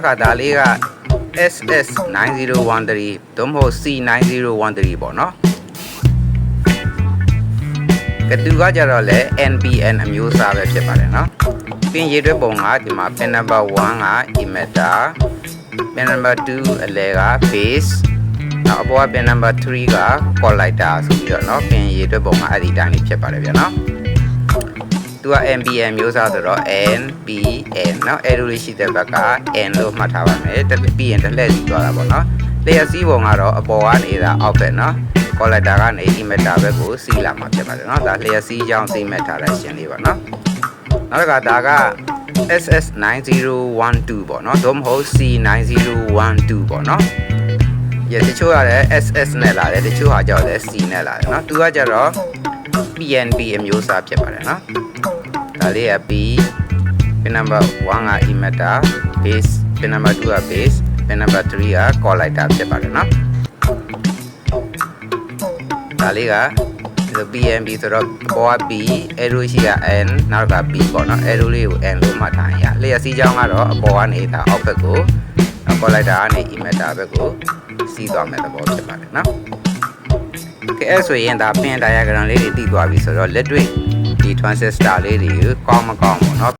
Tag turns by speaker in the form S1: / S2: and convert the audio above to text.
S1: တစ်ခါဒါလေးက SS9013 သို့မဟုတ် C9013 ပေါ့နော်ကတူကကြတော့လေ NBN အမျိုးအစားပဲဖြစ်ပါတယ်နော်ပင်ရေးတွဲပုံကဒီမှာ pin number 1က emitter pin number 2အလဲက base နောက်အပေါ်က pin number 3က collector ဆိုပြီးတော့เนาะပင်ရေးတွဲပုံကအဲ့ဒီတိုင်းလေးဖြစ်ပါတယ်ဗျာနော်သူ က NBN မျိုးစားဆိုတော့ NBN เนาะအဲ့လိုလေးရှိတဲ့ဘက်က N လို့မှတ်ထားပါမယ်တက်ပြီးရင်တစ်လှည့်စီသွားတာပေါ့เนาะလျှက်စီးပုံကတော့အပေါ်ကနေဒါအောက်ပဲเนาะ collector ကနေ emitter ဘက်ကိုစီးလာမှာဖြစ်ပါတယ်เนาะဒါလျှက်စီးကြောင်းစီးမဲ့ထားတဲ့ရှင်လေးပါเนาะနောက်တစ်ခါဒါက SS9012 ပေါ့เนาะသို့မဟုတ် C9012 ပေါ့เนาะရတချို့ကလည်း SS နဲ့လာတယ်တချို့ဟာကြောက်လည်း C နဲ့လာတယ်เนาะသူကကြတော့ PNP အမျိုးအစားဖြစ်ပါတယ်เนาะ ဒါလေးက B ပင်နံပါတ်1က emitter base ပင်နံပါတ်2က base ပင်နံပါတ်3က collider ဖြစ်ပါတယ်နော်ဒါလေးက BNB ဆိုတော့ဘောက B arrow ရှိက N နောက်က B ပေါ့နော် arrow လေးကို N လို့မှတ်ထားရလျှက်စီးကြောင်းကတော့အပေါ်ကနေဒါအောက်ဘက်ကို collider ကနေ emitter ဘက်ကိုစီးသွားမဲ့သဘောဖြစ်ပါတယ်နော်ကဲအဲ့ဆိုရင်ဒါပင် diagram လေးတွေတည်သွားပြီဆိုတော့လက်တွေ့ transistor လေးတွေကိုကောင်းမကောင်းပေါ့နော်